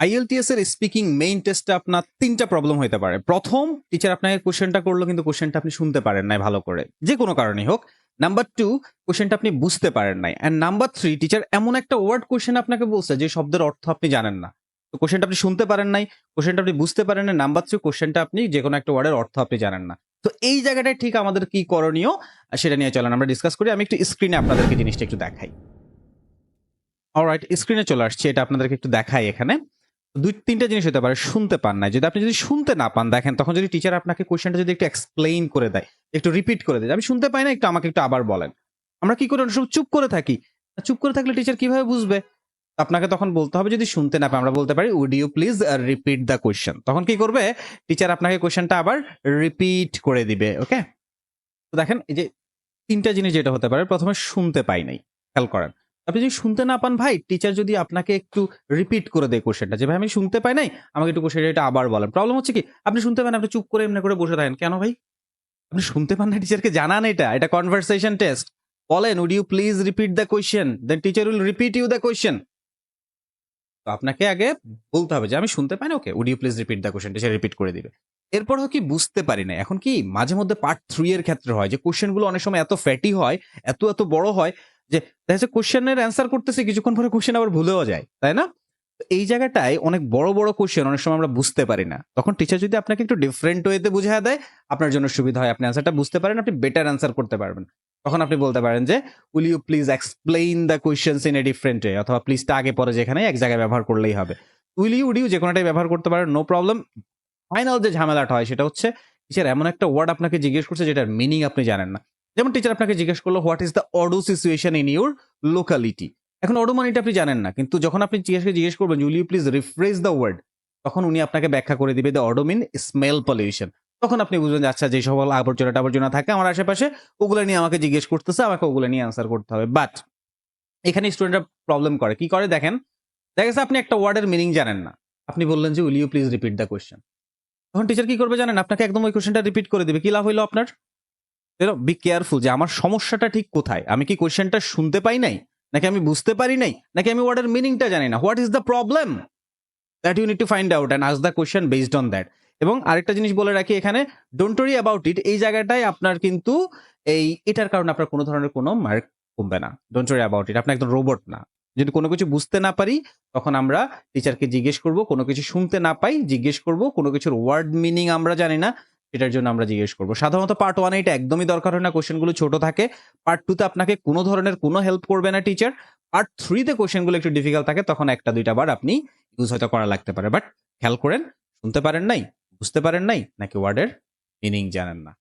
IELTS এর speaking main টেস্টে আপনার তিনটা প্রবলেম হতে পারে। প্রথম টিচার আপনাকে কোশ্চেনটা করল, কিন্তু কোশ্চেনটা আপনি শুনতে পারেন নাই ভালো করে। যে কোনো কারণেই হোক। নাম্বার টু কোশ্চেনটা আপনি বুঝতে পারেন নাই। অ্যান্ড নাম্বার থ্রি টিচার এমন একটা ওয়ার্ড কোশ্চেন আপনাকে বলছে, যে শব্দের অর্থ আপনি জানেন না। তো কোশ্চেনটা আপনি শুনতে পারেন নাই কোশ্চেনটা আপনি বুঝতে পারেন না নাম্বার থ্রি কোশ্চেনটা আপনি যে কোনো একটা ওয়ার্ডের অর্থ আপনি জানেন না। তো এই জায়গাটায় ঠিক আমাদের কি করণীয়, সেটা নিয়ে চলেন, আমরা ডিসকাস করি। আমি একটু স্ক্রিনে আপনাদেরকে জিনিসটা একটু দেখাই। অলরাইট স্ক্রিনে চলে আসছে, এটা আপনাদেরকে একটু দেখাই এখানে। দুই, তিনটা জিনিস হতে পারে, শুনতে পান না যদি আপনি যদি শুনতে না পান, দেখেন, তখন যদি টিচার আপনাকে কোশ্চেনটা যদি একটু এক্সপ্লেইন করে দেয়, একটু রিপিট করে দেয় আমি শুনতে পাই না, একটু আমাকে একটু আবার বলেন। আমরা কি করে সময় চুপ করে থাকি? চুপ করে থাকলে টিচার কীভাবে বুঝবে? আপনাকে তখন বলতে হবে, যদি শুনতে না পাই আমরা বলতে পারি would you please repeat the question তখন কি করবে? টিচার আপনাকে কোয়েশ্চেনটা আবার রিপিট করে দিবে ওকে তো দেখেন, এই যে তিনটা জিনিস যেটা হতে পারে, প্রথমে শুনতে পাই নাই, খেয়াল করেন। আপনি যদি শুনতে না পান, ভাই টিচার যদি আপনাকে একটু রিপিট করে দেয় কোশ্চেনটা যে, ভাই, আমি শুনতে পাই নাই, আমাকে একটু কোশ্চেনটা এটা আবার বলেন। প্রবলেম হচ্ছে কি, আপনি শুনতে পান, আপনি চুপ করে এমনি করে বসে থাকেন। কেন, ভাই? আপনি শুনতে পান না টিচারকে জানান এটা এটা কনভারসেশন টেস্ট বলেন would you please repeat the question then teacher will repeat you the question তো আপনাকে আগে বলতে হবে যে, আমি শুনতে পাই না okay would you please repeat the question teacher repeat করে দিবে। এরপরও কি বুঝতে পারি না এখন কি, মাঝে মধ্যে পার্ট থ্রি এর ক্ষেত্রে হয়, যে কোয়েশ্চেনগুলো অনেক সময় এত ফ্যাটি হয়, এত এত বড় হয় যে দেখা যাচ্ছে কোশ্চেনের অ্যান্সার করতেছে, কিছুক্ষণ পরে কোশ্চেন আবার ভুলেও যায়, তাই না? এই জায়গাটায় অনেক বড় বড় কোশ্চেন অনেক সময় আমরা বুঝতে পারি না। তখন টিচার যদি আপনাকে একটু ডিফারেন্ট ওয়েতে বুঝিয়ে দেয়, আপনার জন্য সুবিধা হয়। আপনি অ্যান্সারটা বুঝতে পারেন, আপনি বেটার অ্যান্সার করতে পারবেন। তখন আপনি বলতে পারেন যে will you please explain the questions in a different way অথবা প্লিজটা আগে পরে যেখানে, এক জায়গায় ব্যবহার করলেই হবে। উইল ইউ উড ইউ যে কোনোটাই ব্যবহার করতে পারেন নো প্রবলেম ফাইনাল যে ঝামেলাটা হয়, সেটা হচ্ছে টিচার এমন একটা ওয়ার্ড আপনাকে জিজ্ঞেস করছে, যেটার মিনিং আপনি জানেন না। যেমন টিচার আপনাকে জিজ্ঞেস করল what is the odour situation in your locality এখন অডো মানিটা আপনি জানেন না, কিন্তু যখন আপনি জিজ্ঞেস জিজ্ঞেস করবেন will you please refresh the word তখন উনি আপনাকে ব্যাখ্যা করে দিবে the odour mean smell pollution তখন আপনি বুঝবেন আচ্ছা যে সকল আবর্জনা টাবর্জনা থাকে আমার আশেপাশে, ওগুলো নিয়ে আমাকে জিজ্ঞেস করতেছে, আমাকে ওগুলো নিয়ে আনসার করতে হবে। বাট এখানে স্টুডেন্টরা প্রবলেম করে। কি করে দেখেন? দেখা গেছে আপনি একটা ওয়ার্ডের মিনিং জানেন না। আপনি বললেন যে will you please repeat the question তখন টিচার কি করবে জানেন? আপনাকে একদম ওই কোয়েশ্চেনটা রিপিট করে দিবে। কি লাভ হইল আপনার? বি কেয়ারফুল যে আমার সমস্যাটা ঠিক কোথায়? আমি কি কোয়েশ্চেনটা শুনতে পাই নাই? নাকি আমি বুঝতে পারি নাই? নাকি আমি ওয়ার্ডের মিনিংটা জানি না? What is the problem that you need to find out and ask the question based on that এবং আরেকটা জিনিস বলে রাখি এখানে ডোন্ট ওরি অ্যাবাউট ইট এই জায়গাটায় আপনার কিন্তু এই, এটার কারণে আপনার কোনো ধরনের কোনো মার্ক কমবে না। ডোন্ট ওরি অ্যাবাউট ইট আপনি একদম রোবট না। যদি কোনো কিছু বুঝতে না পারি, তখন আমরা টিচারকে জিজ্ঞেস করব, কোনো কিছু শুনতে না পাই, জিজ্ঞেস করব, কোনো কিছুর ওয়ার্ড মিনিং আমরা জানি না। এটার জন্য আমরা জিজ্ঞেস করব। সাধারণত পার্ট ওয়ানে এটা একদমই দরকার হয় না কোশ্চেনগুলো ছোট থাকে। পার্ট টুতে আপনাকে কোনো ধরনের কোনো হেল্প করবে না টিচার পার্ট থ্রিতে কোশ্চেনগুলো একটু ডিফিকাল্ট থাকে, তখন একটা, দুইটা বার আপনি ইউজ হয়তো করা লাগতে পারে। বাট খেয়াল করেন, শুনতে পারেন নাই, বুঝতে পারেন নাই, নাকি ওয়ার্ডের মিনিং জানেন না।